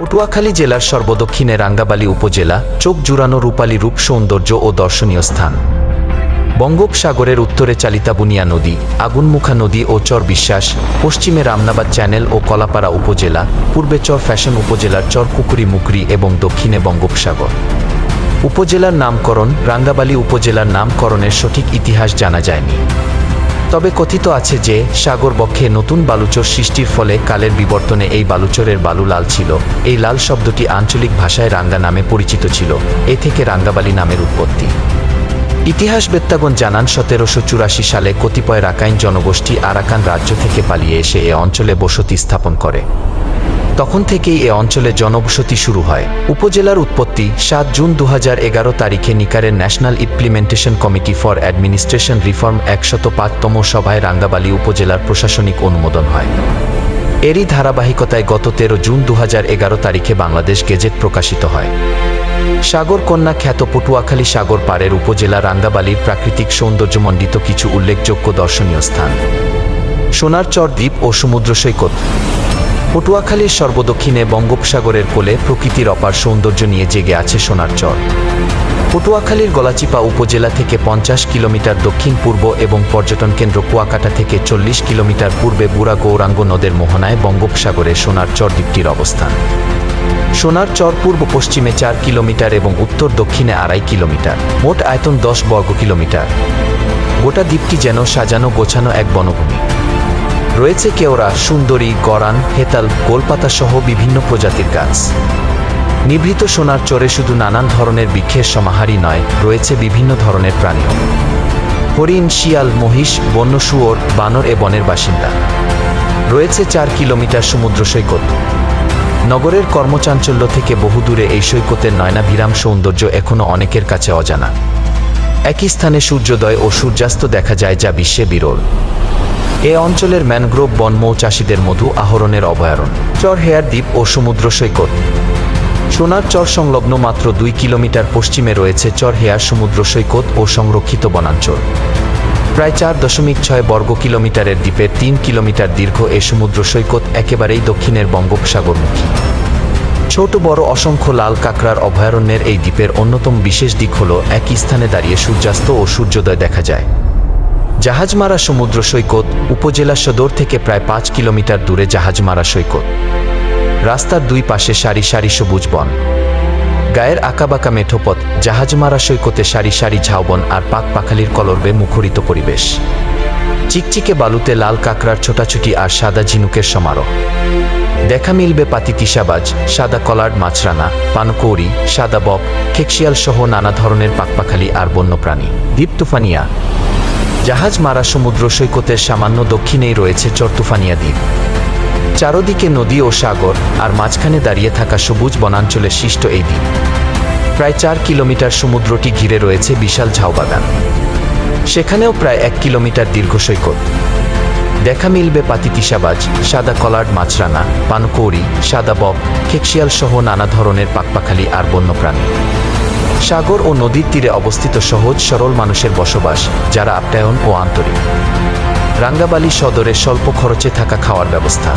পটুয়াখালী জেলার সর্বদক্ষিণে রাঙ্গাবালী উপজেলা, চোখ জুড়ানো রূপালী রূপ সৌন্দর্য ও দর্শনীয় স্থান। বঙ্গোপসাগরের উত্তরে চালিতাবুনিয়া নদী, আগুনমুখা নদী ও চর বিশ্বাস, পশ্চিমে রামনাবাদ চ্যানেল ও কলাপাড়া উপজেলা, পূর্বে চর ফ্যাশন উপজেলার চর কুকুরি মুকরি এবং দক্ষিণে বঙ্গোপসাগর। উপজেলার নামকরণ, রাঙ্গাবালী উপজেলার নামকরণের সঠিক ইতিহাস জানা যায়নি। তবে কথিত আছে যে, সাগর বক্ষে নতুন বালুচর সৃষ্টির ফলে কালের বিবর্তনে এই বালুচরের বালু লাল ছিল। এই লাল শব্দটি আঞ্চলিক ভাষায় রাঙ্গা নামে পরিচিত ছিল। এ থেকে রাঙ্গাবালি নামের উৎপত্তি। ইতিহাস ইতিহাসবেত্তাগণ জানান, সতেরোশো চুরাশি সালে কতিপয় রাকাইন জনগোষ্ঠী আরাকান রাজ্য থেকে পালিয়ে এসে এ অঞ্চলে বসতি স্থাপন করে। তখন থেকেই এ অঞ্চলে জনবসতি শুরু হয়। উপজেলার উৎপত্তি সাত জুন দু তারিখে নিকারের national implementation committee for administration reform একশত পাঁচতম সভায় রাঙ্গাবালী উপজেলার প্রশাসনিক অনুমোদন হয়। এরই ধারাবাহিকতায় গত তেরো জুন দু তারিখে বাংলাদেশ গেজেট প্রকাশিত হয়। সাগর কন্যা খ্যাত পটুয়াখালী সাগর পাড়ের উপজেলা রাঙ্গাবালির প্রাকৃতিক সৌন্দর্যমণ্ডিত কিছু উল্লেখযোগ্য দর্শনীয় স্থান। সোনার চর দ্বীপ ও সমুদ্র সৈকত পটুয়াখালীর সর্বদক্ষিণে বঙ্গোপসাগরের কোলে প্রকৃতির অপার সৌন্দর্য নিয়ে জেগে আছে সোনার চর। পটুয়াখালীর গলাচিপা উপজেলা থেকে পঞ্চাশ কিলোমিটার দক্ষিণ পূর্ব এবং পর্যটন কেন্দ্র কুয়াকাটা থেকে চল্লিশ কিলোমিটার পূর্বে বুড়া গৌরাঙ্গ নদের মোহনায় বঙ্গোপসাগরে সোনার চর দ্বীপটির অবস্থান। সোনার চর পূর্ব পশ্চিমে চার কিলোমিটার এবং উত্তর দক্ষিণে আড়াই কিলোমিটার, মোট আয়তন দশ বর্গ কিলোমিটার। গোটা দ্বীপটি যেন সাজানো গোছানো এক বনভূমি। রয়েছে কেওড়া, সুন্দরী, গরান, হেতাল গোলপাতা সহ বিভিন্ন প্রজাতির গাছ। নিভৃত সোনার চরে শুধু নানান ধরনের বৃক্ষের সমাহারই নয়, রয়েছে বিভিন্ন ধরনের প্রাণীও। হরিণ, শিয়াল, মহিষ, বন্য শুয়োর, বানর এ বনের বাসিন্দা। রয়েছে চার কিলোমিটার সমুদ্র সৈকত। নগরের কর্মচাঞ্চল্য থেকে বহুদূরে এই সৈকতের নয়নাভিরাম সৌন্দর্য এখনও অনেকের কাছে অজানা। একই স্থানে সূর্যোদয় ও সূর্যাস্ত দেখা যায় যা বিশ্বে বিরল। এ অঞ্চলের ম্যানগ্রোভ বন মৌচাষীদের মধু আহরণের অভয়ারণ্য। চর হেয়ার দ্বীপ ও সমুদ্র সৈকত। সোনার চর সংলগ্ন মাত্র দুই কিলোমিটার পশ্চিমে রয়েছে চর হেয়ার সমুদ্র সৈকত ও সংরক্ষিত বনাঞ্চল। প্রায় চার দশমিক ছয় বর্গ কিলোমিটারের দ্বীপের তিন কিলোমিটার দীর্ঘ এ সমুদ্র সৈকত একেবারেই দক্ষিণের বঙ্গোপসাগরমুখী। ছোট বড় অসংখ্য লাল কাঁকড়ার অভয়ারণ্যের এই দ্বীপের অন্যতম বিশেষ দিক হল একই স্থানে দাঁড়িয়ে সূর্যাস্ত ও সূর্যোদয় দেখা যায়। জাহাজমারা সমুদ্র সৈকত উপজেলা সদর থেকে প্রায় পাঁচ কিলোমিটার দূরে জাহাজমারা সৈকত। রাস্তার দুই পাশে সারি সারি সবুজ বন। গায়ের আঁকাবাঁকা মেঠোপথ জাহাজমারা সৈকতে সারি সারি ঝাউবন আর পাক পাখালির কলরবে মুখরিত পরিবেশ। চিকচিকে বালুতে লাল কাঁকড়ার ছোটাছুটি আর সাদা ঝিনুকের সমারোহ। দেখা মিলবে পাতি তিসাবাজ, সাদা কলার্ড মাছরানা পানকৌড়ি, সাদা বক, খেকশিয়াল সহ নানা ধরনের পাকপাখালি আর বন্যপ্রাণী। দ্বীপ তুফানিয়া জাহাজ মারা সমুদ্র সৈকতের সামান্য দক্ষিণেই রয়েছে চরতুফানিয়া দ্বীপ। চারদিকে নদী ও সাগর, আর মাঝখানে দাঁড়িয়ে থাকা সবুজ বনাঞ্চলের সৃষ্ট এই দ্বীপ। প্রায় চার কিলোমিটার সমুদ্রটি ঘিরে রয়েছে বিশাল ঝাউবাগান সেখানেও প্রায় এক কিলোমিটার দীর্ঘ সৈকত। দেখা মিলবে পাতি তিসাবাজ, সাদা কলার্ড মাছরানা পানকৌড়ি, সাদা বক, খেকশিয়াল সহ নানা ধরনের পাকপাখালি আর বন্যপ্রাণী। সাগর ও নদীর তীরে অবস্থিত সহজ, সরল মানুষের বসবাস, যারা আপ্যায়ন ও আন্তরিক। রাঙ্গাবালি সদরে স্বল্প খরচে থাকা খাওয়ার ব্যবস্থা।